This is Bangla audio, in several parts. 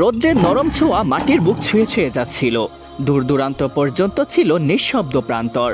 রৌদ্রের নরম ছোঁয়া মাটির বুক ছুঁয়ে ছুঁয়ে যাচ্ছিল। দূর দূরান্ত পর্যন্ত ছিল নিঃশব্দ প্রান্তর।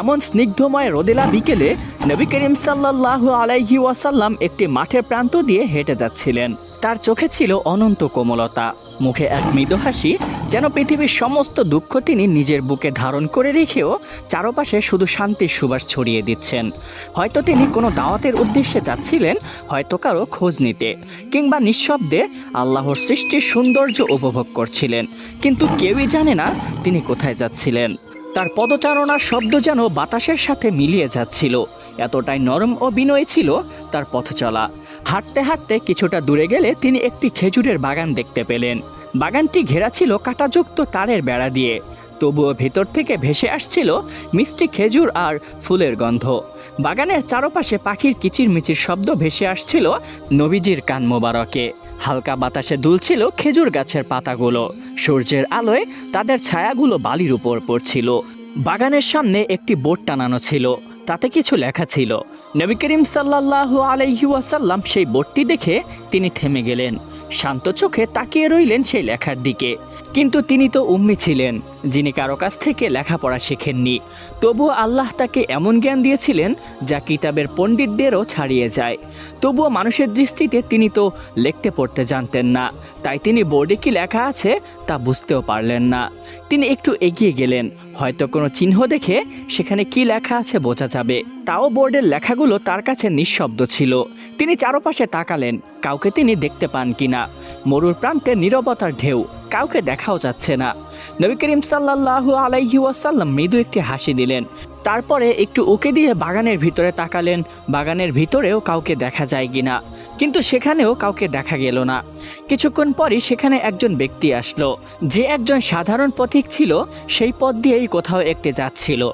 এমন স্নিগ্ধময় রোদেলা বিকেলে নবী করিম সাল্লাহ আলাইহি ওয়াসাল্লাম একটি মাঠের প্রান্ত দিয়ে হেঁটে যাচ্ছিলেন। তার চোখে ছিল অনন্ত কোমলতা। মুখে এক মৃদু হাসি যেন পৃথিবীর সমস্ত দুঃখ তিনি নিজের বুকে ধারণ করে রেখেও চারপাশে শুধু শান্তির সুবাস ছড়িয়ে দিচ্ছেন। হয়তো তিনি কোনো দাওয়াতের উদ্দেশ্যে যাচ্ছিলেন, হয়তো কারও খোঁজ নিতে, কিংবা নিঃশব্দে আল্লাহর সৃষ্টির সৌন্দর্য উপভোগ করছিলেন। কিন্তু কেউই জানে না তিনি কোথায় যাচ্ছিলেন। তার পদচারণার শব্দ যেন বাতাসের সাথে মিলিয়ে যাচ্ছিল। এতটাই নরম ও বিনয়ী ছিল তার পথ চলা হাঁটতে হাঁটতে কিছুটা দূরে গেলে তিনি একটি খেজুরের বাগান দেখতে পেলেন। বাগানটি ঘেরা ছিল কাটাযুক্ত তারের বেড়া দিয়ে। তবুও ভেতর থেকে ভেসে আসছিল মিষ্টি খেজুর আর ফুলের গন্ধ। বাগানের চারপাশে পাখির কিচিরমিচির শব্দ ভেসে আসছিল নবীজির কান মোবারকে। হালকা বাতাসে দুলছিল খেজুর গাছের পাতাগুলো। সূর্যের আলোয় তাদের ছায়াগুলো বালির উপর পড়ছিল। বাগানের সামনে একটি বোর্ড টানানো ছিল। তাতে কিছু লেখা ছিল। নবী করিম সাল্লাহ আলাইহি ওয়াসাল্লাম সেই বোর্ডটি দেখে তিনি থেমে গেলেন। শান্ত চোখে তাকিয়ে রইলেন সেই লেখার দিকে। কিন্তু তিনি তো উম্মি ছিলেন। যিনি কারও কাছ থেকে লেখাপড়া শেখেননি। তবুও আল্লাহ তাকে এমন জ্ঞান দিয়েছিলেন যা কিতাবের পণ্ডিতদেরও ছাড়িয়ে যায়। তবুও মানুষের দৃষ্টিতে তিনি তো লিখতে পড়তে জানতেন না। তাই তিনি বোর্ডে কি লেখা আছে তা বুঝতেও পারলেন না। তিনি একটু এগিয়ে গেলেন। হয়তো কোনো চিহ্ন দেখে সেখানে কি লেখা আছে বোঝা যাবে। তাও বোর্ডের লেখাগুলো তার কাছে নিঃশব্দ ছিল। তিনি চারপাশে তাকালেন। কাউকে তিনি দেখতে পান কিনা। মরুর প্রান্তে নীরবতার ঢেউ। কাউকে দেখাও যাচ্ছে না। নবী করিম সাল্লাহু আলাইহি ওয়াসাল্লাম মৃদু একটি হাসি দিলেন। তারপরে একটু উকে দিয়ে বাগানের ভিতরে তাকালেন। বাগানের ভিতরেও কাউকে দেখা যায় কিনা। কিন্তু সেখানেও কাউকে দেখা গেল না। কিছুক্ষণ পরই সেখানে একজন ব্যক্তি আসলো। যে একজন সাধারণ পথিক ছিল, সেই পথ দিয়েই কোথাও একটি যাচ্ছিল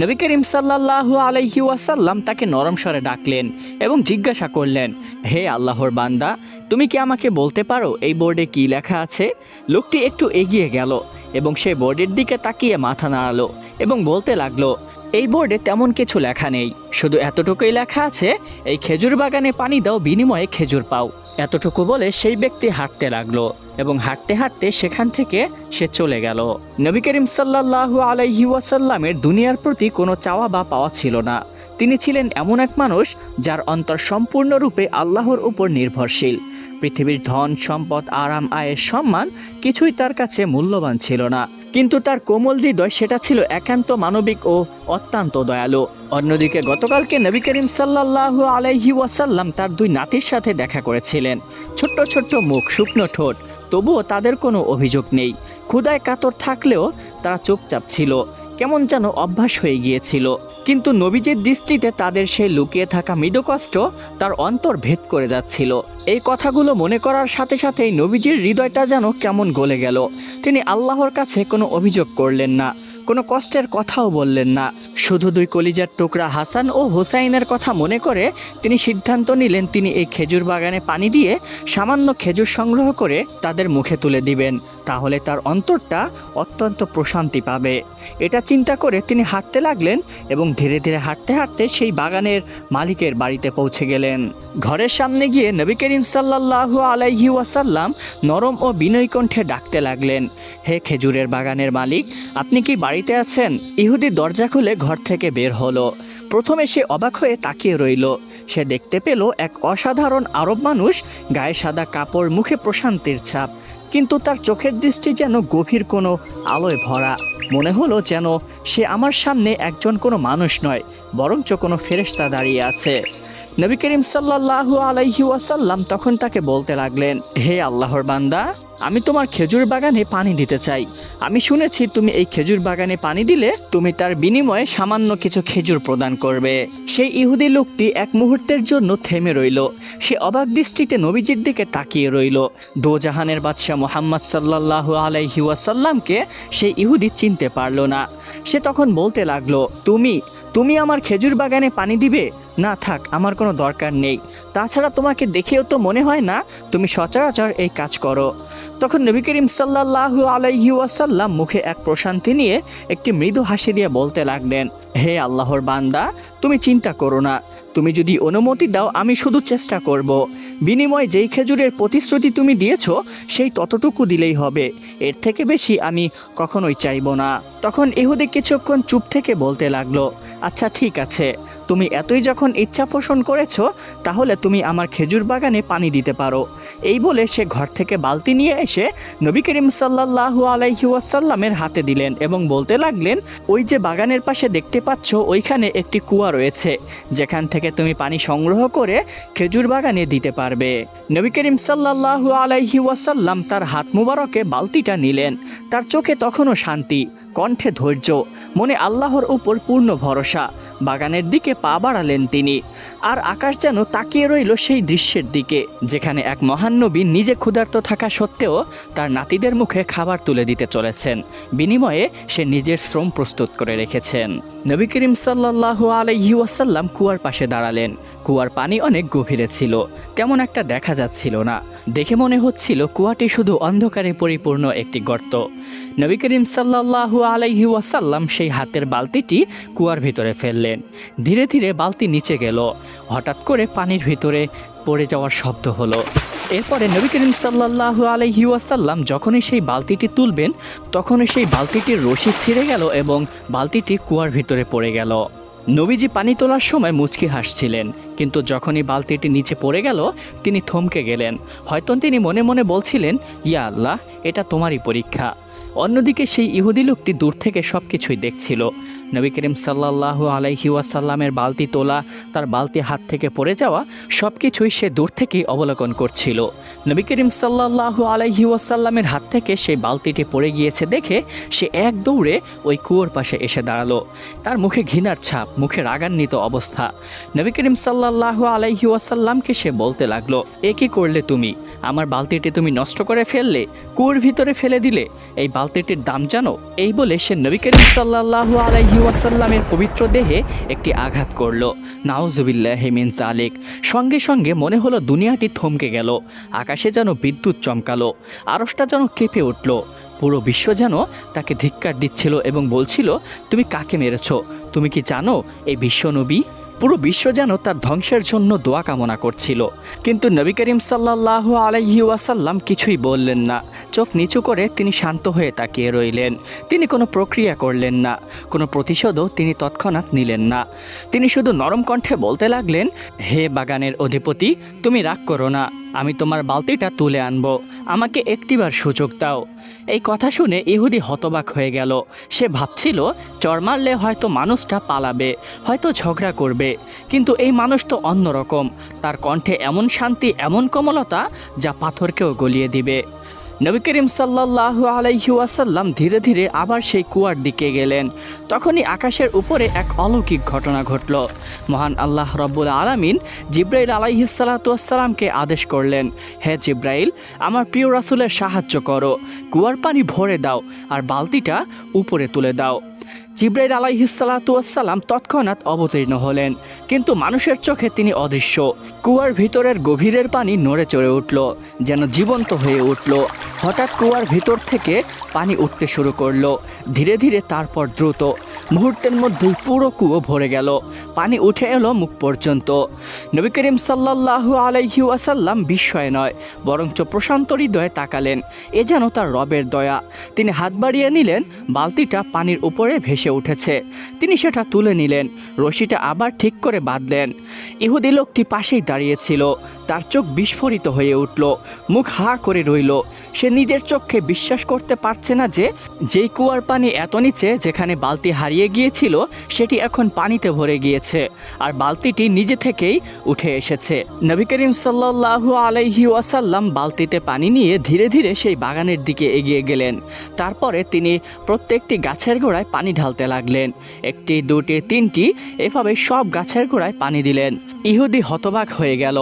নবী করিম সাল্লাহু আলাইহি ওয়াসাল্লাম তাকে নরম স্বরে ডাকলেন এবং জিজ্ঞাসা করলেন, হে আল্লাহর বান্দা, তুমি কি আমাকে বলতে পারো এই বোর্ডে কি লেখা আছে? লোকটি একটু এগিয়ে গেল এবং সেই বোর্ডের দিকে তাকিয়ে মাথা নাড়ালো এবং বলতে লাগল, এই বোর্ডে তেমন কিছু লেখা নেই। শুধু এতটুকুই লেখা আছে, এই খেজুর বাগানে পানি দাও, বিনিময়ে খেজুর পাও। এতটুকু বলে সেই ব্যক্তি হাঁটতে লাগল এবং হাঁটতে হাঁটতে সেখান থেকে সে চলে গেল। নবী করিম সাল্লাহ আলাইহি ওয়াসাল্লামের দুনিয়ার প্রতি কোনো চাওয়া বা পাওয়া ছিল না। তিনি ছিলেন এমন এক মানুষ যার অন্তর সম্পূর্ণরূপে আল্লাহর উপর নির্ভরশীল। পৃথিবীর ধন, সম্পদ, আরাম, আয়ের সম্মান কিছুই তার কাছে মূল্যবান ছিল না। কিন্তু তার কোমল হৃদয় সেটা ছিল একান্ত মানবিক ও অত্যন্ত দয়ালু। অন্যদিকে গতকালকে নবী করিম সাল্লাহ আলাইহি ওয়াসাল্লাম তার দুই নাতির সাথে দেখা করেছিলেন। ছোট্ট ছোট্ট মুখ, শুকনো ঠোঁট, তবুও তাদের কোনো অভিযোগ নেই। ক্ষুদায় কাতর থাকলেও তারা চুপচাপ ছিল। কেমন যেন অভ্যাস হয়ে গিয়েছিল। কিন্তু নবীজির দৃষ্টিতে তাদের সেই লুকিয়ে থাকা মৃদু কষ্ট তার অন্তর ভেদ করে যাচ্ছিল। এই কথাগুলো মনে করার সাথে সাথেই নবীজির হৃদয়টা যেন কেমন গলে গেল। তিনি আল্লাহর কাছে কোনো অভিযোগ করলেন না, কোনো কষ্টের কথাও বললেন না। শুধু দুই কলিজার টুকরা হাসান ও হোসাইনের কথা মনে করে তিনি সিদ্ধান্ত নিলেন তিনি এই খেজুর বাগানে পানি দিয়ে সামান্য খেজুর সংগ্রহ করে তাদের মুখে তুলে দিবেন। তাহলে তার অন্তরটা অত্যন্ত প্রশান্তি পাবে। এটা চিন্তা করে তিনি হাঁটতে লাগলেন এবং ধীরে ধীরে হাঁটতে হাঁটতে সেই বাগানের মালিকের বাড়িতে পৌঁছে গেলেন। ঘরের সামনে গিয়ে নবী করিম সাল্লাহ আলাইহি ওয়াসাল্লাম নরম ও বিনয় কণ্ঠে ডাকতে লাগলেন, হে খেজুরের বাগানের মালিক, আপনি কি বাড়িতে আছেন? ইহুদি দরজা খুলে ঘর থেকে বের হলো। প্রথমে সে অবাক হয়ে তাকিয়ে রইল। সে দেখতে পেল এক অসাধারণ আরব মানুষ গায়ে সাদা কাপড়, মুখে প্রশান্তির ছাপ। কিন্তু তার চোখের দৃষ্টি যেন গভীর কোনো আলোয় ভরা। মনে হলো যেন সে আমার সামনে একজন কোনো মানুষ নয়, বরঞ্চ কোনো ফেরেস্তা দাঁড়িয়ে আছে। নবী করিম সাল্লাহ আলাইহি ওয়াসাল্লাম তখন তাকে বলতে লাগলেন, হে আল্লাহর বান্দা আমি তোমার খেজুর বাগানে পানি দিতে চাই। আমি শুনেছি তুমি এই খেজুর বাগানে পানি দিলে তুমি তার বিনিময়ে সামান্য কিছু খেজুর প্রদান করবে। সেই ইহুদি লোকটি এক মুহূর্তের জন্য থেমে রইল। সে অবাক দৃষ্টিতে নবীজির দিকে তাকিয়ে রইল। দোজাহানের বাদশাহ মোহাম্মদ সাল্লাল্লাহু আলাইহি ওয়াসাল্লামকে সেই ইহুদি চিনতে পারল না। সে তখন বলতে লাগল, তুমি তুমি আমার খেজুর বাগানে পানি দিবে? না থাক, আমার কোনো দরকার নেই। তাছাড়া তোমাকে দেখেও তো মনে হয় না, তুমি সচরাচর এই কাজ করো। তখন নবী করিম সাল্লাহু আলাইহি ওয়াসাল্লাম মুখে এক প্রশান্তি নিয়ে একটি মৃদু হাসি দিয়ে বলতে লাগলেন, হে আল্লাহর বান্দা, তুমি চিন্তা করো না। তুমি যদি অনুমতি দাও, আমি শুধু চেষ্টা করব। বিনিময়ে যেই খেজুরের প্রতিশ্রুতি তুমি দিয়েছ, সেই ততটুকু দিলেই হবে। এর থেকে বেশি আমি কখনোই চাইব না। তখন ইহুদি কিছুক্ষণ চুপ থেকে বলতে লাগল আচ্ছা ঠিক আছে। তুমি এতই যখন ইচ্ছা পোষণ করেছ, তাহলে তুমি আমার খেজুর বাগানে পানি দিতে পারো। এই বলে সে ঘর থেকে বালতি নিয়ে এসে নবী করিম সাল্লাহু আলাইহি ওয়াসাল্লামের হাতে দিলেন এবং বলতে লাগলেন, ওই যে বাগানের পাশে দেখতে পাচ্ছ, ওইখানে একটি কুয়া রয়েছে, যেখান থেকে তুমি পানি সংগ্রহ করে খেজুর বাগানে দিতে পারবে। নবী করিম সাল্লাহু আলাইহি ওয়াসাল্লাম তার হাত মুবারকে বালতিটা নিলেন। তার চোখে তখনও শান্তি। কণ্ঠে ধৈর্য, মনে আল্লাহর উপর পূর্ণ ভরসা, বাগানের দিকে পা বাড়ালেন তিনি। আর আকাশ যেন তাকিয়ে রইল সেই দৃশ্যের দিকে, যেখানে এক মহান নবী নিজে ক্ষুধার্ত থাকা সত্ত্বেও তার নাতিদের মুখে খাবার তুলে দিতে চলেছেন। বিনিময়ে সে নিজের শ্রম প্রস্তুত করে রেখেছেন। নবী করিম সাল্লাহ আলাইহি ওয়াসাল্লাম কুয়ার পাশে দাঁড়ালেন। কুয়ার পানি অনেক গভীরে ছিল। তেমন একটা দেখা যাচ্ছিল না। দেখে মনে হচ্ছিল কুয়াটি শুধু অন্ধকারে পরিপূর্ণ একটি গর্ত। নবী করিম সাল্লাহু আলাইহি ওয়াসাল্লাম সেই হাতের বালতিটি কুয়ার ভিতরে ফেললেন। ধীরে ধীরে বালতি নিচে গেল। হঠাৎ করে পানির ভিতরে পড়ে যাওয়ার শব্দ হলো। এরপরে নবী করিম সাল্লাহু আলাইহি ওয়াসাল্লাম যখনই সেই বালতিটি তুলবেন, তখনই সেই বালতিটির রশি ছিঁড়ে গেল এবং বালতিটি কুয়ার ভিতরে পড়ে গেল। নবীজি পানি তোলার সময় মুচকি হাসছিলেন, কিন্তু যখনই বালতিটি নিচে পড়ে গেল, তিনি থমকে গেলেন। হয়তো তিনি মনে মনে বলছিলেন, ইয়া আল্লাহ, এটা তোমারই পরীক্ষা। অন্যদিকে সেই ইহুদি লোকটি দূর থেকে সব কিছুই দেখছিল। নবী করিম সাল্লাহ আলাইহি ওয়াসাল্লামের বালতি তোলা, তার বালতি হাত থেকে পড়ে যাওয়া সব কিছুই সে দূর থেকেই অবলোকন করছিল। নবী করিম সাল্লাহ আলাইহি ওয়াসাল্লামের হাত থেকে সেই বালতিটি পড়ে গিয়েছে দেখে সে এক দৌড়ে ওই কুয়োর পাশে এসে দাঁড়াল। তার মুখে ঘৃণার ছাপ, মুখে রাগান্বিত অবস্থা। নবী করিম সাল্লাহ আলাইহি ওয়াসাল্লামকে সে বলতে লাগল, এ কি করলে তুমি? আমার বালতিটি তুমি নষ্ট করে ফেললে? কুয়োর ভিতরে ফেলে দিলে? এই বালতিটির দাম জানো? এই বলে সে নবী করিম সাল্লাহ আলাইহি ওয়াসাল্লামের পবিত্র দেহে একটি আঘাত করল। নাউজুবিল্লা হেমিন জালেক সঙ্গে সঙ্গে মনে হলো দুনিয়াটি থমকে গেল। আকাশে যেন বিদ্যুৎ চমকালো। আরসটা যেন কেঁপে উঠল। পুরো বিশ্ব যেন তাকে ধিক্কার দিচ্ছিল এবং বলছিল, তুমি কাকে মেরেছ? তুমি কি জানো এই বিশ্বনবী? পুরো বিশ্ব যেন তার ধ্বংসের জন্য দোয়া কামনা করছিল। কিন্তু নবী করিম সাল্লাহ আলাইহি ওয়াসাল্লাম কিছুই বললেন না। চোখ নিচু করে তিনি শান্ত হয়ে তাকিয়ে রইলেন। তিনি কোনো প্রক্রিয়া করলেন না। কোনো প্রতিশোধও তিনি তৎক্ষণাৎ নিলেন না। তিনি শুধু নরম কণ্ঠে বলতে লাগলেন, হে বাগানের অধিপতি, তুমি রাগ করো না। আমি তোমার বালতিটা তুলে আনব। আমাকে একটিবার সুযোগ দাও। এই কথা শুনে ইহুদি হতবাক হয়ে গেল। সে ভাবছিল, চর মারলে হয়তো মানুষটা পালাবে, হয়তো ঝগড়া করবে। কিন্তু এই মানুষ তো অন্যরকম। তার কণ্ঠে এমন শান্তি, এমন কোমলতা যা পাথরকেও গলিয়ে দিবে। নবী করিম সাল্লাহ আলাইহি ওয়াসাল্লাম ধীরে ধীরে আবার সেই কুয়ার দিকে গেলেন। তখনই আকাশের উপরে এক অলৌকিক ঘটনা ঘটল। মহান আল্লাহ রব্বুল আলামিন জিব্রাইল আলাইহিসাল্লাতুয়াসাল্লামকে আদেশ করলেন, হে জিব্রাইল, আমার প্রিয় রাসুলের সাহায্য করো। কুয়ার পানি ভরে দাও আর বালতিটা উপরে তুলে দাও। জিব্রাইল আলাইহিসাল্লাতুয়াসাল্লাম তৎক্ষণাৎ অবতীর্ণ হলেন, কিন্তু মানুষের চোখে তিনি অদৃশ্য। কুয়ার ভিতরের গভীরের পানি নড়ে চড়ে উঠল, যেন জীবন্ত হয়ে উঠল। হঠাৎ কুয়ার ভিতর থেকে পানি উঠতে শুরু করল, ধীরে ধীরে তারপর দ্রুত। মুহূর্তের মধ্যেই পুরো কুয়ো ভরে গেল, পানি উঠে এলো মুখ পর্যন্ত। নবী করিম সাল্লাল্লাহু আলাইহি ওয়াসাল্লাম বিস্ময় নয়, বরঞ্চ প্রশান্ত হৃদয়ে তাকালেন, এ যেন তার রবের দয়া। তিনি হাত বাড়িয়ে নিলেন, বালতিটা পানির উপরে ভেসে উঠেছে। তিনি সেটা তুলে নিলেন, রশিটা আবার ঠিক করে বাঁধলেন। ইহুদি লোকটি পাশেই দাঁড়িয়েছিল, তার চোখ বিস্ফোরিত হয়ে উঠল, মুখ হা করে রইল। সে নিজের চোখে বিশ্বাস করতে পারছে না যে, যেই কুয়ার পানি এত নিচে যেখানে বালতি হারিয়ে গিয়েছিল, সেটি এখন পানিতে ভরে গিয়েছে, আর বালতিটি নিজে থেকেই উঠে এসেছে। নবী করিম সাল্লাল্লাহু আলাইহি ওয়াসাল্লাম বালতিতে পানি নিয়ে ধীরে ধীরে সেই বাগানের দিকে এগিয়ে গেলেন। তারপরে তিনি প্রত্যেকটি গাছের গোড়ায় পানি ঢালতে লাগলেন। একটি, দুটি, তিনটি এভাবে সব গাছের গোড়ায় পানি দিলেন। ইহুদি হতবাক হয়ে গেল।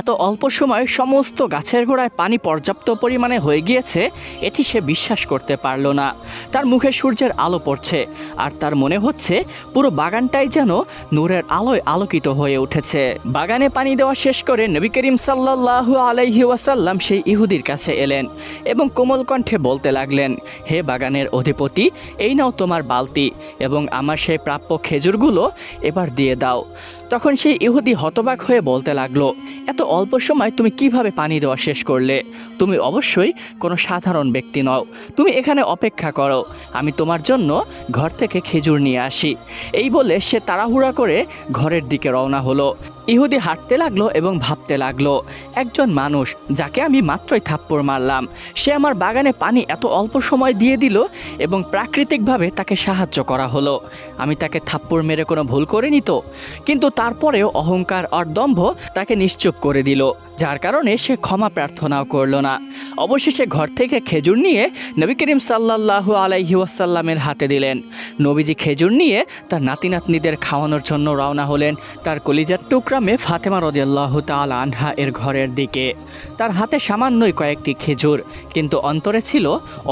এত অল্প সময়ে সমস্ত গাছের গোড়ায় পানি পর্যাপ্ত পরিমাণে হয়ে গিয়েছে, এটি সে বিশ্বাস করতে পারল না। তার মুখে সূর্যের আলো পড়ছে, আর তার মনে হচ্ছে পুরো বাগানটাই যেন নূরের আলোয় আলোকিত হয়ে উঠেছে। বাগানে পানি দেওয়া শেষ করে নবী করিম সাল্লাল্লাহু আলাইহি ওয়াসাল্লাম সেই ইহুদির কাছে এলেন এবং কোমল কণ্ঠে বলতে লাগলেন, হে বাগানের অধিপতি, এই নাও তোমার বালতি। এবং আমার সেই প্রাপ্য খেজুরগুলো এবার দিয়ে দাও। তখন সেই ইহুদি হতবাক হয়ে বলতে লাগল, এত অল্প সময় তুমি কীভাবে পানি দেওয়া শেষ করলে? তুমি অবশ্যই কোনো সাধারণ ব্যক্তি নও। তুমি এখানে অপেক্ষা করো। আমি তোমার জন্য ঘর থেকে খেজুর নিয়ে আসি। এই বলে সে তাড়াহুড়া করে ঘরের দিকে রওনা হলো। ইহুদি হাঁটতে লাগল এবং ভাবতে লাগল, একজন মানুষ যাকে আমি মাত্রই থাপ্পড় মারলাম, সে আমার বাগানে পানি এত অল্প সময় দিয়ে দিল এবং প্রাকৃতিকভাবে তাকে সাহায্য করা হলো। আমি তাকে থাপ্পড় মেরে কোনো ভুল করিনি তো? কিন্তু তারপরেও অহংকার আর দম্ভ তাকে নিশ্চুপ করে দিল। যার কারণে সে ক্ষমা প্রার্থনাও করল না। অবশেষে ঘর থেকে খেজুর নিয়ে নবী করিম সাল্লাল্লাহু আলাইহি ওয়াসাল্লামের হাতে দিলেন। নবীজি খেজুর নিয়ে তার নাতি নাতনিদের খাওয়ানোর জন্য রওনা হলেন তার কলিজার টুকরামে ফাতেমা রদিয়াল্লাহ তাল আনহা এর ঘরের দিকে। তার হাতে সামান্যই কয়েকটি খেজুর, কিন্তু অন্তরে ছিল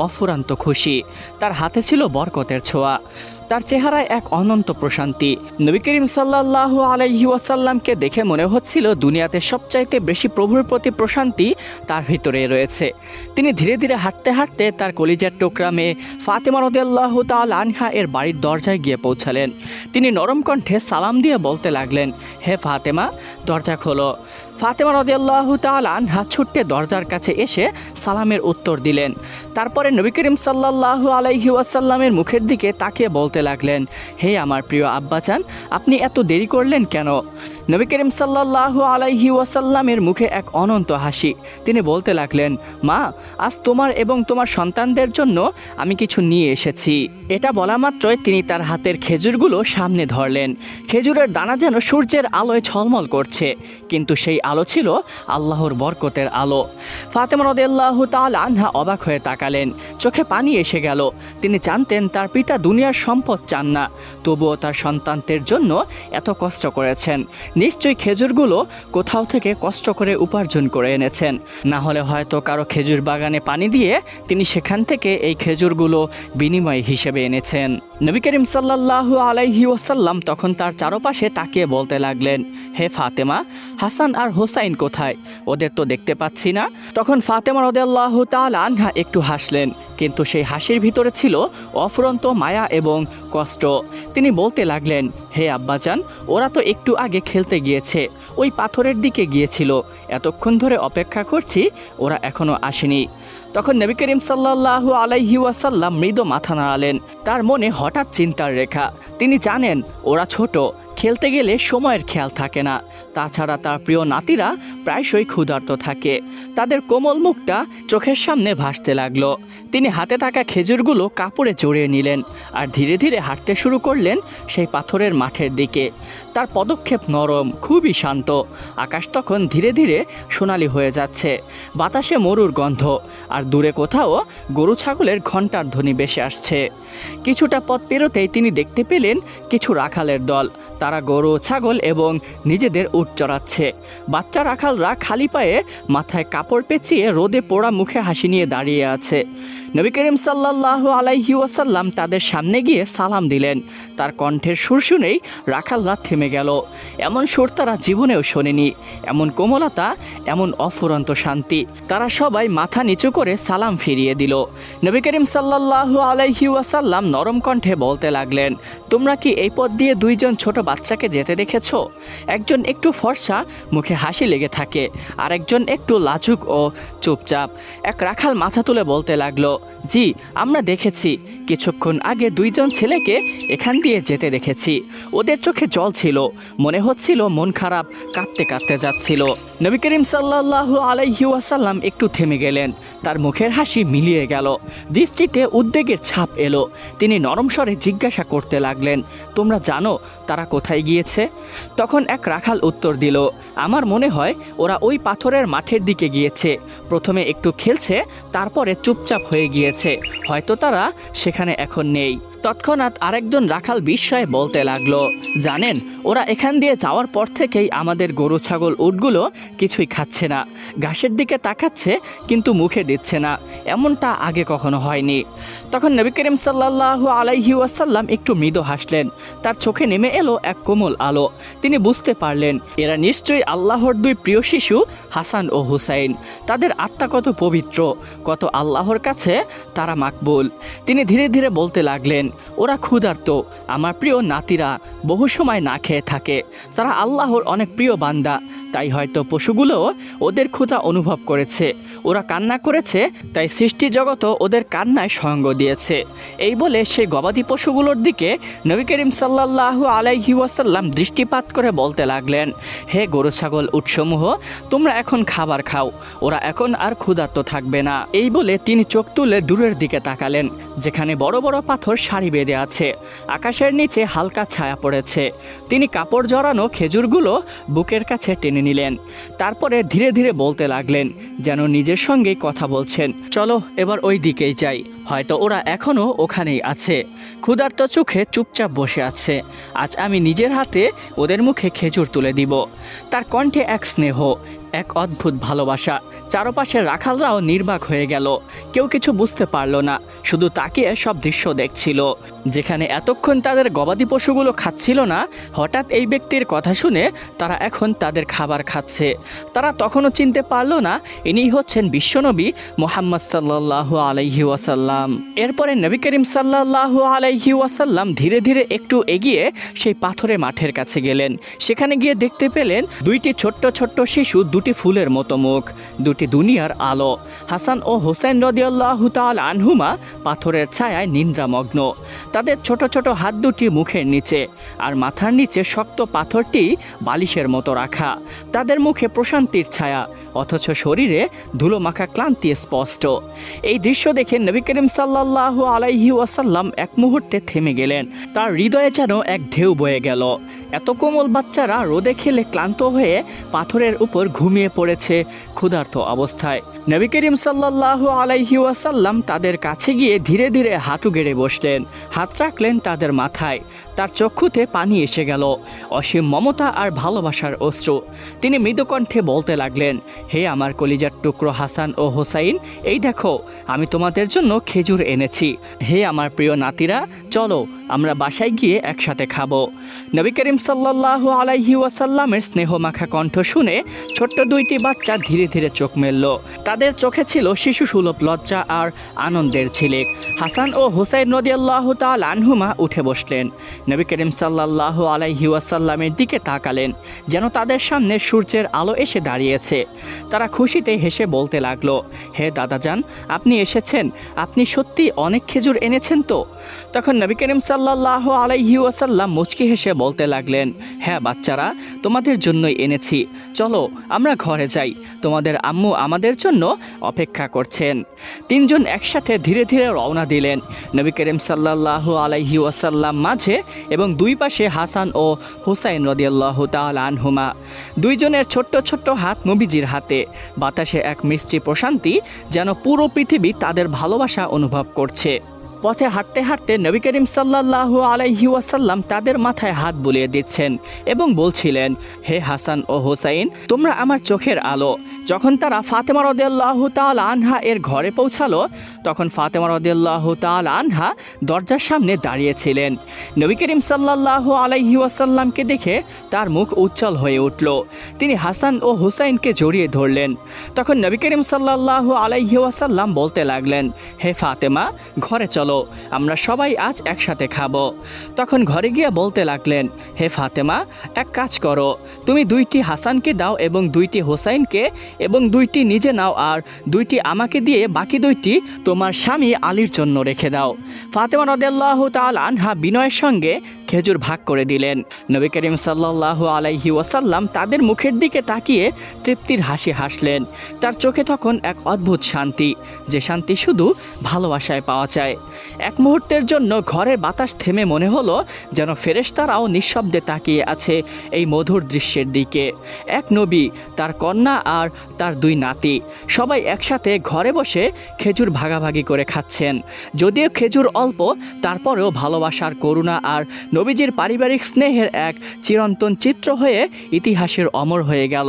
অফুরান্ত খুশি। তার হাতে ছিল বরকতের ছোঁয়া। তার চেহারায় এক অনন্ত প্রশান্তি। নবী করিম সাল্লাল্লাহু আলাইহিওয়াসাল্লামকে দেখে মনে হচ্ছিল দুনিয়াতে সবচাইতে বেশি প্রভুর প্রতি প্রশান্তি তার ভিতরে রয়েছে। তিনি ধীরে ধীরে হাঁটতে হাঁটতে তার কলিজার টোকরা মেয়ে ফাতেমা রদিয়াল্লাহ তাল আনহা এর বাড়ির দরজায় গিয়ে পৌঁছালেন। তিনি নরম কণ্ঠে সালাম দিয়ে বলতে লাগলেন, হে ফাতেমা, দরজা খোলো। ফাতেমা রদিয়াল্লাহ আনহা ছুট্টে দরজার কাছে এসে সালামের উত্তর দিলেন। তারপরে নবী করিম সাল্লাল্লাহু আলাইহি ওয়াসাল্লামের মুখের দিকে তাকিয়ে বলতে লাগলেন, হে আমার প্রিয় আব্বাচান আপনি এত দেরি করলেন কেন? নবী করিম সাল্লাল্লাহু আলাইহি ওয়াসাল্লামের মুখে এক অনন্ত হাসি। তিনি বলতে লাগলেন, মা, আজ তোমার এবং তোমার সন্তানদের জন্য আমি কিছু নিয়ে এসেছি। এটা বলা মাত্রই তিনি তার হাতের খেজুরগুলো সামনে ধরলেন। খেজুরের দানা যেন সূর্যের আলোয় ছলমল করছে, কিন্তু সেই আলো ছিল আল্লাহর বরকতের আলো। ফাতেমা রদেল্লাহ তাল আনহা অবাক হয়ে তাকালেন। চোখে পানি এসে গেল। তিনি জানতেন তার পিতা দুনিয়ার সম্পদ চান না, তবুও তার সন্তানদের জন্য এত কষ্ট করেছেন। নিশ্চয়ই খেজুরগুলো কোথাও থেকে কষ্ট করে উপার্জন করে এনেছেন। না হলে হয়তো কারও খেজুর বাগানে পানি দিয়ে তিনি সেখান থেকে এই খেজুরগুলো বিনিময় হিসেবে এনেছেন। নবী করিম সাল্লাল্লাহু আলাইহি ওয়াসাল্লাম তখন তার চারপাশে তাকিয়ে বলতে লাগলেন, হে ফাতেমা, হাসান আর হোসাইন কোথায়? ওদের তো দেখতে পাচ্ছি না। তখন ফাতেমা রদেল্লাহ তাল আনহা একটু হাসলেন, কিন্তু সেই হাসির ভিতরে ছিল অফুরন্ত মায়া এবং কষ্ট। তিনি বলতে লাগলেন, হে আব্বাজান, ওরা তো একটু আগে খেলতে গিয়েছে, ওই পাথরের দিকে গিয়েছিল। এতক্ষণ ধরে অপেক্ষা করছি, ওরা এখনও আসেনি। তখন নবী করিম সাল্লাহ আলাইহি ওয়াসাল্লাম মৃদু মাথা নাড়ালেন। তার মনে হঠাৎ চিন্তার রেখা। তিনি জানেন, ওরা ছোট। খেলতে গেলে সময়ের খেয়াল থাকে না। তাছাড়া তার প্রিয় নাতিরা প্রায়শই ক্ষুধার্ত থাকে। তাদের কোমল মুখটা চোখের সামনে ভাসতে লাগল। তিনি হাতে থাকা খেজুরগুলো কাপড়ে জড়িয়ে নিলেন আর ধীরে ধীরে হাঁটতে শুরু করলেন সেই পাথরের মাঠের দিকে। তার পদক্ষেপ নরম, খুবই শান্ত। আকাশ তখন ধীরে ধীরে সোনালি হয়ে যাচ্ছে। বাতাসে মরুর গন্ধ আর দূরে কোথাও গরু ছাগলের ঘণ্টার ধ্বনি বেশে আসছে। কিছুটা পথ পেরোতেই তিনি দেখতে পেলেন কিছু রাখালের দল। তারা গরু, ছাগল এবং নিজেদের উট চড়াচ্ছে। বাচ্চা রাখালরা খালি পায়ে মাথায় কাপড় পেঁচিয়ে রোদে পোড়া মুখে হাসি নিয়ে দাঁড়িয়ে আছে। নবী করিম সাল্লাহ আলাইহি ওয়াসাল্লাম তাদের সামনে গিয়ে সালাম দিলেন। তার কণ্ঠের সুর শুনেই রাখালরা থেমে গেল। এমন সুর তারা জীবনেও শোনেনি, এমন কোমলতা, এমন অফুরন্ত শান্তি। তারা সবাই মাথা নিচু করে সালাম ফিরিয়ে দিল। নবী করিম সাল্লাহ আলাইহি ওয়াসাল্লাম নরম কণ্ঠে বলতে লাগলেন, তোমরা কি এই পথ দিয়ে দুইজন ছোট বাচ্চাকে যেতে দেখেছ? একজন একটু ফর্সা, মুখে হাসি লেগে থাকে আর একজন একটু লাজুক ও চুপচাপ। এক রাখাল মাথা তুলে বলতে লাগল, জি, আমরা দেখেছি। কিছুক্ষণ আগে দুইজন ছেলেকে এখান দিয়ে যেতে দেখেছি। ওদের চোখে জল ছিল, মনে হচ্ছিল মন খারাপ, কাঁদতে কাঁদতে যাচ্ছিল। নবী করিম সাল্লাহ আলাইহি ওয়াসাল্লাম একটু থেমে গেলেন। তার মুখের হাসি মিলিয়ে গেল। দৃষ্টিতে উদ্বেগের ছাপ এলো। তিনি নরম স্বরে জিজ্ঞাসা করতে লাগলেন, তোমরা জানো তারা কোথায়? গিয়েছে। তখন এক রাখাল উত্তর দিল, আমার মনে হয় ওরা ওই পাথরের মাঠের দিকে গিয়েছে। প্রথমে একটু খেলছে, তারপরে চুপচাপ হয়ে গিয়েছে। হয়তো তারা সেখানে এখন নেই। তৎক্ষণাৎ আরেকজন রাখাল বিস্ময়ে বলতে লাগল, জানেন, ওরা এখান দিয়ে যাওয়ার পর থেকেই আমাদের গরু, ছাগল, উটগুলো কিছুই খাচ্ছে না। ঘাসের দিকে তাকাচ্ছে, কিন্তু মুখে দিচ্ছে না। এমনটা আগে কখনো হয়নি। তখন নবী করিম সাল্লাহ আলাইহি ওয়াসাল্লাম একটু মৃদু হাসলেন। তার চোখে নেমে এলো এক কোমল আলো। তিনি বুঝতে পারলেন, এরা নিশ্চয়ই আল্লাহর দুই প্রিয় শিশু, হাসান ও হুসাইন। তাদের আত্মা কত পবিত্র, কত আল্লাহর কাছে তারা মাকবুল। তিনি ধীরে ধীরে বলতে লাগলেন ওরা ক্ষুধার্ত। আমার প্রিয় নাতিরা বহু সময় না খেয়ে থাকে। তারা আল্লাহর অনেক প্রিয় বান্দা। তাই হয়তো পশুগুলো ওদের ক্ষুধা অনুভব করেছে। ওরা কান্না করেছে, তাই সৃষ্টি জগত ওদের কান্নায় সঙ্গ দিয়েছে। এই বলে সেই গবাদি পশুগুলোর দিকে নবী করিম সাল্লাহ আলাইহি ওয়াসাল্লাম দৃষ্টিপাত করে বলতে লাগলেন, হে গরু ছাগল উৎসমূহ, তোমরা এখন খাবার খাও। ওরা এখন আর ক্ষুধার্ত থাকবে না। এই বলে তিনি চোখ তুলে দূরের দিকে তাকালেন, যেখানে বড় বড় পাথর সারি বেঁধে আছে। আকাশের নিচে হালকা ছায়া পড়েছে। তিনি কাপড় জড়ানো খেজুরগুলো বুকের কাছে টেনে নিলেন। তারপরে ধীরে ধীরে বলতে লাগলেন, যেন নিজের সঙ্গেই কথা বলছেন। চলো, এবার ওই দিকেই যাই। হয়তো ওরা এখনও ওখানেই আছে। ক্ষুধার্ত চোখে চুপচাপ বসে আছে। আজ আমি নিজের হাতে ওদের মুখে খেজুর তুলে দিব। তার কণ্ঠে এক স্নেহ এক অদ্ভুত ভালোবাসা। চারপাশের রাখালরাও নির্বাক হয়ে গেল। কেউ কিছু বুঝতে পারল না, শুধু তাকিয়ে সব দৃশ্য দেখছিল। যেখানে এতক্ষণ তাদের গবাদি পশুগুলো খাচ্ছিল না, হঠাৎ এই ব্যক্তির কথা শুনে তারা এখন তাদের খাবার খাচ্ছে। তারা তখনও চিনতে পারল না ইনি হচ্ছেন বিশ্বনবী মোহাম্মদ সাল্লাহ আলাইহি ওয়াসাল্লাম। এরপরে নবী করিম সাল্লাহ আলাইহি ওয়াসাল্লাম ধীরে ধীরে একটু এগিয়ে সেই পাথরে মাঠের কাছে গেলেন। সেখানে গিয়ে দেখতে পেলেন দুইটি ছোট্ট ছোট্ট শিশু দুটি ফুলের মতো মুখ, দুটি দুনিয়ার আলো। হাসান ও হোসেন রদিয়াল্লাহ তাল আনহুমা পাথরের ছায়ায় নিন্দ্রামগ্ন। তাদের ছোট ছোট হাত দুটি মুখের নিচে, আর মাথার নিচে শক্ত পাথরটি বালিশের মতো রাখা। তাদের মুখে প্রশান্তির ছায়া, অথচ শরীরে ধুলো মাখা ক্লান্তি স্পষ্ট। এই দৃশ্য দেখে নবী করিম সাল্লাহ আলাইহি ওয়াসাল্লাম এক মুহূর্তে থেমে গেলেন। তার হৃদয়ে যেন এক ঢেউ বয়ে গেল। এত কোমল বাচ্চারা রোদে খেলে ক্লান্ত হয়ে পাথরের উপর ঘুমিয়ে পড়েছে ক্ষুধার্ত অবস্থায়। নবী করিম সাল্লাহ আলাইহি ওয়াসাল্লাম তাদের কাছে গিয়ে ধীরে ধীরে হাঁটু গেড়ে বসলেন। হাত রাখলেন তাদের মাথায়। তার চক্ষুতে পানি এসে গেল। অসীম মমতা আর ভালোবাসার অশ্রু। তিনি মৃদুকণ্ঠে বলতে লাগলেন, হে আমার কলিজার টুকরো হাসান ও হোসাইন, এই দেখো, আমি তোমাদের জন্য খেজুর এনেছি। হে আমার প্রিয় নাতিরা, চলো, আমরা বাসায় গিয়ে একসাথে খাব। নবী করিম সাল্লাহ আলাইহি ওয়াসাল্লামের স্নেহমাখা কণ্ঠ শুনে ছোট্ট দুইটি বাচ্চা ধীরে ধীরে চোখ মেলল। তাদের চোখে ছিল শিশু সুলভ লজ্জা আর আনন্দের ছিলেক হাসান ও হুসাইন নদিয়াল্লাহ তাল আনহুমা উঠে বসলেন। নবী করিম সাল্লাহ আলাইহি ওয়াসাল্লামের দিকে তাকালেন, যেন তাদের সামনে সূর্যের আলো এসে দাঁড়িয়েছে। তারা খুশিতে হেসে বলতে লাগল, হে দাদাজান, আপনি এসেছেন? আপনি সত্যি অনেক খেজুর এনেছেন তো? তখন নবী করিম সাল্লাহ আলাইহি ওয়াসাল্লাম মুচকি হেসে বলতে লাগলেন হ্যাঁ বাচ্চারা, তোমাদের জন্যই এনেছি। চলো, আমরা ঘরে যাই। তোমাদের আম্মু আমাদের জন্য অপেক্ষা করছেন। তিনজন একসাথে ধীরে ধীরে রওনা দিলেন। নবী করিম সাল্লাহ আলাইহি ওয়াসাল্লাম মাঝে এবং দুই পাশে হাসান ও হুসাইন রদিয়াল্লাহ তাল আনহুমা। দুইজনের ছোট্ট ছোট্ট হাত নবীজির হাতে। বাতাসে এক মিষ্টি প্রশান্তি যেন পুরো পৃথিবী তাদের ভালোবাসা অনুভব করছে। পথে হাঁটতে হাঁটতে নবী করিম সাল্লাহ আলাইহি ওয়াসাল্লাম তাদের মাথায় হাত বুলিয়ে দিচ্ছেন এবং বলছিলেন, হে হাসান ও হোসাইন, তোমরা আমার চোখের আলো। যখন তারা ফাতেমা রদিয়াল্লাহ তাল আনহা এর ঘরে পৌঁছালো, তখন ফাতেমা রদিয়াল্লাহ তাল আনহা দরজার সামনে দাঁড়িয়েছিলেন। নবী করিম সাল্লাহ আলাইহি ওয়াসাল্লামকে দেখে তার মুখ উজ্জ্বল হয়ে উঠল। তিনি হাসান ও হুসাইনকে জড়িয়ে ধরলেন। তখন নবী করিম সাল্লাহ আলাইহি ওয়াসাল্লাম বলতে লাগলেন, হে ফাতেমা, ঘরে চলো। আমরা সবাই আজ একসাথে খাব। তখন ঘরে গিয়ে বলতে লাগলেন, হে ফাতেমা, এক কাজ করো, তুমি দুইটি হাসানকে দাও এবং দুইটি হোসাইনকে এবং দুইটি নিজে নাও আর দুইটি আমাকে দিয়ে বাকি দুইটি তোমার স্বামী আলীর জন্য রেখে দাও। ফাতেমা রদাল্লাহ তাল আনহা বিনয়ের সঙ্গে খেজুর ভাগ করে দিলেন। নবী করিম সাল্লাহ আলাইহি ওয়াসাল্লাম তাদের মুখের দিকে তাকিয়ে তৃপ্তির হাসি হাসলেন। তার চোখে তখন এক অদ্ভুত শান্তি, যে শান্তি শুধু ভালোবাসায় পাওয়া যায়। এক মুহূর্তের জন্য ঘরের বাতাস থেমে মনে হলো যেন ফেরেশতারাও নিঃশব্দে তাকিয়ে আছে এই মধুর দৃশ্যের দিকে। এক নবী, তার কন্যা আর তার দুই নাতি, সবাই একসাথে ঘরে বসে খেজুর ভাগাভাগি করে খাচ্ছেন। যদিও খেজুর অল্প, তারপরেও ভালোবাসার করুণা আর নবীজির পারিবারিক স্নেহের এক চিরন্তন চিত্র হয়ে ইতিহাসের অমর হয়ে গেল।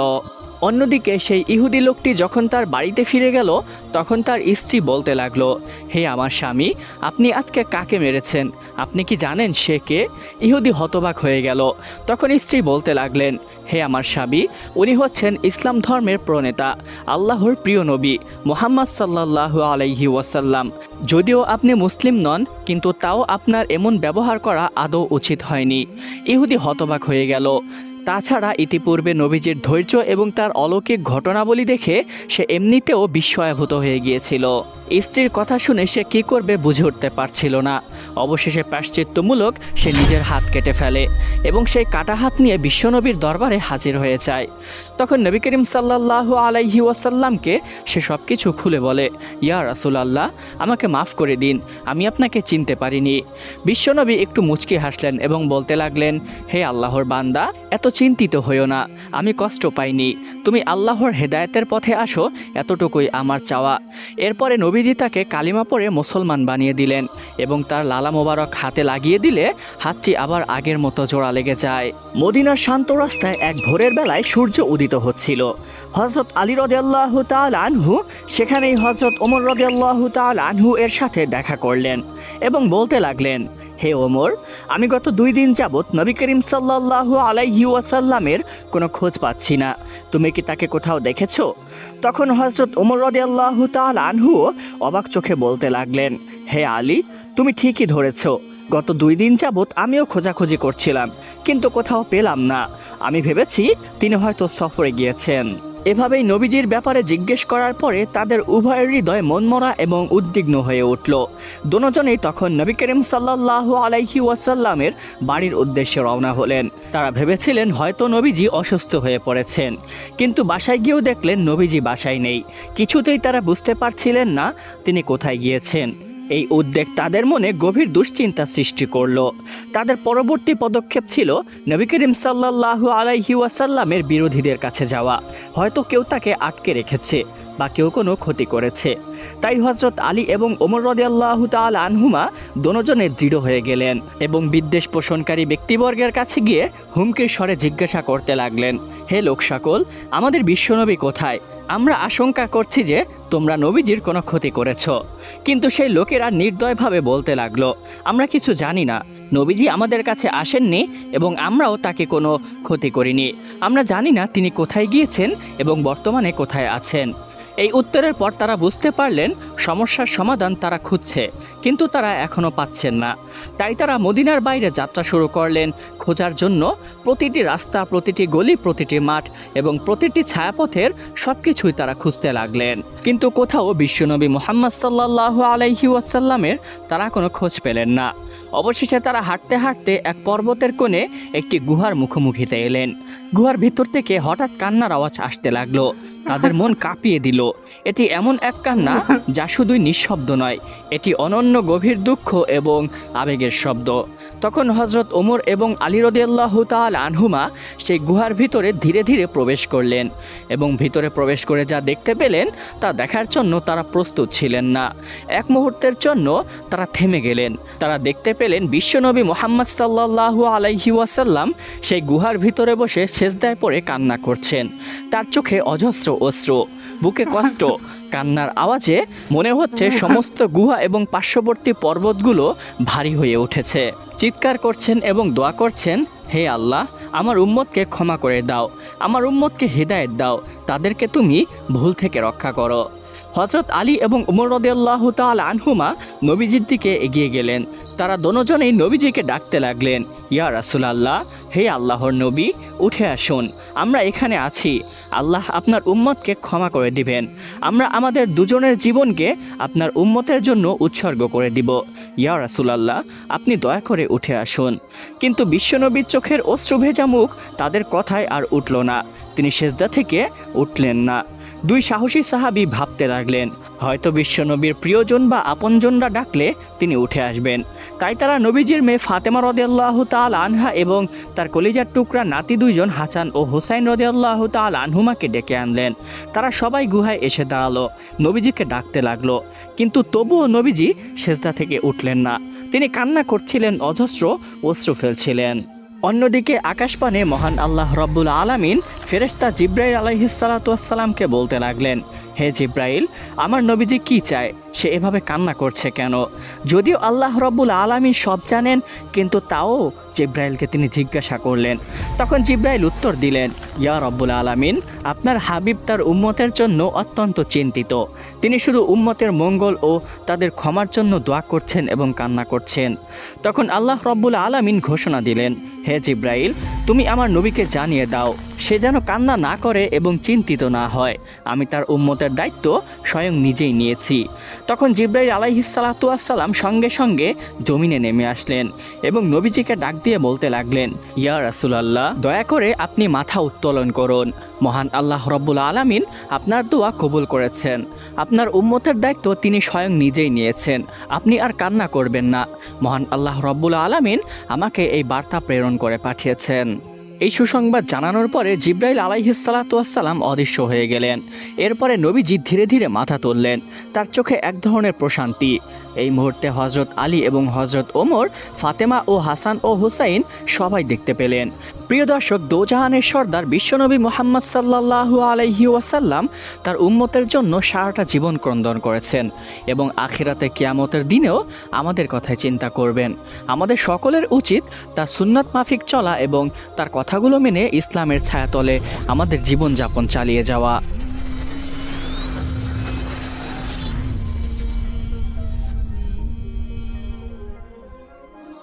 অন্যদিকে সেই ইহুদি লোকটি যখন তার বাড়িতে ফিরে গেল, তখন তার স্ত্রী বলতে লাগল, হে আমার স্বামী, আপনি আজকে কাকে মেরেছেন? আপনি কি জানেন সে কে? ইহুদি হতবাক হয়ে গেল। তখন স্ত্রী বলতে লাগলেন, হে আমার স্বামী, উনি হচ্ছেন ইসলাম ধর্মের প্রণেতা, আল্লাহর প্রিয় নবী, মোহাম্মদ সাল্লাহ আলাইহি ওয়াসাল্লাম। যদিও আপনি মুসলিম নন, কিন্তু তাও আপনার এমন ব্যবহার করা আদৌ উচিত হয়নি। ইহুদি হতবাক হয়ে গেল। তাছাড়া ইতিপূর্বে নবীজির ধৈর্য এবং তার অলৌকিক ঘটনাবলী দেখে সে এমনিতেও বিস্ময়াভূত হয়ে গিয়েছিল। স্ত্রীর কথা শুনে সে কি করবে বুঝে উঠতে পারছিল না। অবশেষে প্রাশ্চিত্যমূলক সে নিজের হাত কেটে ফেলে এবং সেই কাটা হাত নিয়ে বিশ্বনবীর দরবারে হাজির হয়ে যায়। তখন নবী করিম সাল্লাহ আলাইহি ওয়াসাল্লামকে সে সব কিছু খুলে বলে, ইয়া রাসুলাল্লাহ, আমাকে মাফ করে দিন, আমি আপনাকে চিনতে পারিনি। বিশ্বনবী একটু মুচকি হাসলেন এবং বলতে লাগলেন, হে আল্লাহর বান্দা, এত চিন্তিত হইও না, আমি কষ্ট পাইনি। তুমি আল্লাহর হেদায়েতের পথে আসো, এতটুকুই আমার চাওয়া। এরপরে নবীজি তাকে কালিমা পরে মুসলমান বানিয়ে দিলেন এবং তার লালা মোবারক হাতে লাগিয়ে দিলে হাতটি আবার আগের মতো জোড়া লেগে যায়। মদিনার শান্ত রাস্তায় এক ভোরের বেলায় সূর্য উদিত হচ্ছিল। হজরত আলী রদিয়াল্লাহ তাল আনহু সেখানেই হজরত ওমর রদিয়াল্লাহ তাল আনহু এর সাথে দেখা করলেন এবং বলতে লাগলেন হে ওমর, আমি গত দুই দিন যাবৎ নবী করিম সাল্লাহ আলাইহি ওয়াসাল্লামের কোনো খোঁজ পাচ্ছি না। তুমি কি তাকে কোথাও দেখেছ? তখন হজরত ওমর রদে আল্লাহ তাল আনহুও অবাক চোখে বলতে লাগলেন, হে আলী, তুমি ঠিকই ধরেছ। গত দুই দিন যাবৎ আমিও খোঁজাখুঁজি করছিলাম, কিন্তু কোথাও পেলাম না। আমি ভেবেছি তিনি হয়তো সফরে গিয়েছেন। এভাবেই নবীজির ব্যাপারে জিজ্ঞেস করার পরে তাদের উভয়ের হৃদয় মনমরা এবং উদ্বিগ্ন হয়ে উঠল। দুজনেই তখন নবী করিম সাল্লাহ আলাইহি ওয়াসাল্লামের বাড়ির উদ্দেশ্যে রওনা হলেন। তারা ভেবেছিলেন হয়তো নবীজি অসুস্থ হয়ে পড়েছেন। কিন্তু বাসায় গিয়েও দেখলেন নবীজি বাসায় নেই। কিছুতেই তারা বুঝতে পারছিলেন না তিনি কোথায় গিয়েছেন। এই উদ্বেগ তাদের মনে গভীর দুশ্চিন্তা সৃষ্টি করল। তাদের পরবর্তী পদক্ষেপ ছিল নবী করিম সাল্লাহ আলাইহি ওয়াসাল্লামের বিরোধীদের কাছে যাওয়া। হয়তো কেউ তাকে আটকে রেখেছে। বা কেউ কোনো ক্ষতি করেছে। তাই হজরত আলী এবং ওমর রদিয়াল্লাহ তাল আনহুমা দনোজনে দৃঢ় হয়ে গেলেন এবং বিদ্বেষ পোষণকারী ব্যক্তিবর্গের কাছে গিয়ে হুমকির স্বরে জিজ্ঞাসা করতে লাগলেন, হে লোক সকল আমাদের বিশ্বনবী কোথায়? আমরা আশঙ্কা করছি যে তোমরা নবীজির কোনো ক্ষতি করেছ। কিন্তু সেই লোকেরা নির্দয়ভাবে বলতে লাগল, আমরা কিছু জানি না। নবীজি আমাদের কাছে আসেননি এবং আমরাও তাকে কোনো ক্ষতি করিনি। আমরা জানি না তিনি কোথায় গিয়েছেন এবং বর্তমানে কোথায় আছেন। এই উত্তরের পর তারা বুঝতে পারলেন সমস্যার সমাধান তারা খুঁজছে, কিন্তু তারা এখনও পাচ্ছেন না। তাই তারা মদিনার বাইরে যাত্রা শুরু করলেন। খোঁজার জন্য প্রতিটি রাস্তা, প্রতিটি গলি, প্রতিটি মাঠ এবং প্রতিটি ছায়াপথের সব কিছুই তারা খুঁজতে লাগলেন। কিন্তু কোথাও বিশ্বনবী মোহাম্মদ সাল্লাহ আলাইহি ওয়াসাল্লামের তারা কোনো খোঁজ পেলেন না। অবশেষে তারা হাঁটতে হাঁটতে এক পর্বতের কোণে একটি গুহার মুখোমুখিতে এলেন। গুহার ভিতর থেকে হঠাৎ কান্নার আওয়াজ আসতে লাগল। তাদের মন কাঁপিয়ে দিল। এটি এমন এক কান্না যা শুধুই নিঃশব্দ নয়, এটি অনন্য গভীর দুঃখ এবং আবেগের শব্দ। তখন হজরত ওমর এবং আলী রদিয়াল্লাহ তাল আনহুমা সেই গুহার ভিতরে ধীরে ধীরে প্রবেশ করলেন এবং ভিতরে প্রবেশ করে যা দেখতে পেলেন তা দেখার জন্য তারা প্রস্তুত ছিলেন না। এক মুহূর্তের জন্য তারা থেমে গেলেন। তারা দেখতে পেলেন বিশ্বনবী মোহাম্মদ সাল্লাহু আলাইহি ওয়াসাল্লাম সেই গুহার ভিতরে বসে সেজদায় পড়ে কান্না করছেন। তার চোখে অজস্র অশ্রু। বুকে কষ্ট, কান্নার আওয়াজে মনে হচ্ছে সমস্ত গুহা এবং পার্শ্ববর্তী পর্বতগুলো ভারী হয়ে উঠেছে। চিৎকার করছেন এবং দোয়া করছেন, হে আল্লাহ, আমার উম্মতকে ক্ষমা করে দাও, আমার উম্মতকে হৃদায়ত দাও, তাদেরকে তুমি ভুল থেকে রক্ষা করো। হজরত আলী এবং উমর রদিয়াল্লাহ তাল আনহুমা নবীজির দিকে এগিয়ে গেলেন। তারা দোনোজনেই নবীজিকে ডাকতে লাগলেন, ইয়া রাসুলাল্লাহ, হে আল্লাহর নবী, উঠে আসুন। আমরা এখানে আছি। আল্লাহ আপনার উম্মতকে ক্ষমা করে দিবেন। আমরা আমাদের দুজনের জীবনকে আপনার উম্মতের জন্য উৎসর্গ করে দিব। ইয়া রাসুলাল্লাহ, আপনি দয়া করে উঠে আসুন। কিন্তু বিশ্বনবীর চোখের অশ্রু ভেজা মুখ তাদের কথায় আর উঠল না। তিনি সেজদা থেকে উঠলেন না। দুই সাহসী সাহাবি ভাবতে লাগলেন, হয়তো বিশ্বনবীর প্রিয়জন বা আপনজনরা ডাকলে তিনি উঠে আসবেন। তাই তারা নবীজির মেয়ে ফাতেমা রদেয়াল্লাহ তাল আনহা এবং তার কলিজার টুকরা নাতি দুইজন হাসান ও হোসাইন রদেয়াল্লাহ তাল আনহুমাকে ডেকে আনলেন। তারা সবাই গুহায় এসে দাঁড়াল, নবীজিকে ডাকতে লাগল। কিন্তু তবুও নবীজি সেজদা থেকে উঠলেন না। তিনি কান্না করছিলেন, অজস্র অশ্রু ফেলছিলেন। অন্যদিকে আকাশপানে মহান আল্লাহ রব্বুল আলামিন ফেরেস্তা জিব্রাইল আলাইহিসালাতামকে বলতে লাগলেন হে জিব্রাইল, আমার নবীজি কি চায়? সে এভাবে কান্না করছে কেন? যদিও আল্লাহ রব্বুল আলামিন সব জানেন, কিন্তু তাও জিব্রাইলকে তিনি জিজ্ঞাসা করলেন। তখন জিব্রাইল উত্তর দিলেন, ইয়া রব্বুল আলামিন, আপনার হাবিব তার উম্মতের জন্য অত্যন্ত চিন্তিত। তিনি শুধু উম্মতের মঙ্গল ও তাদের ক্ষমার জন্য দোয়া করছেন এবং কান্না করছেন। তখন আল্লাহ রব্বুল আলামিন ঘোষণা দিলেন, হে জিব্রাইল, তুমি আমার নবীকে জানিয়ে দাও। সে যেন কান্না না করে এবং চিন্তিত না হয়। আমি তার উম্মতের দায়িত্ব স্বয়ং নিজেই নিয়েছি। তখন জিব্রাইল আলাইহিসালাতুয়াসাল্লাম সঙ্গে সঙ্গে জমিনে নেমে আসলেন এবং নবীজিকে ডাক দিয়ে বলতে লাগলেন, ইয়া রাসুলাল্লাহ, দয়া করে আপনি মাথা উত্তোলন করুন। মহান আল্লাহ রব্বুল আলামিন আপনার দোয়া কবুল করেছেন। আপনার উম্মতের দায়িত্ব তিনি স্বয়ং নিজেই নিয়েছেন। আপনি আর কান্না করবেন না। মহান আল্লাহ রব্বুল আলামিন আমাকে এই বার্তা প্রেরণ করে পাঠিয়েছেন। এই সুসংবাদ জানানোর পরে জিব্রাইল আলাইহিসালাতুয়াসাল্লাম অদৃশ্য হয়ে গেলেন। এরপরে নবীজি ধীরে ধীরে মাথা তুললেন। তার চোখে এক ধরনের প্রশান্তি। এই মুহূর্তে হজরত আলী এবং হজরত ওমর, ফাতেমা ও হাসান ও হুসাইন সবাই দেখতে পেলেন। প্রিয় দর্শক, দোজাহানের সর্দার বিশ্বনবী মোহাম্মদ সাল্লাহ আলাইহি ওয়াসাল্লাম তার উম্মতের জন্য সারাটা জীবন ক্রন্দন করেছেন এবং আখিরাতে কিয়ামতের দিনেও আমাদের কথায় চিন্তা করবেন। আমাদের সকলের উচিত তার সুন্নত মাফিক চলা এবং তার কথাগুলো মেনে ইসলামের ছায়াতলে আমাদের জীবনযাপন চালিয়ে যাওয়া।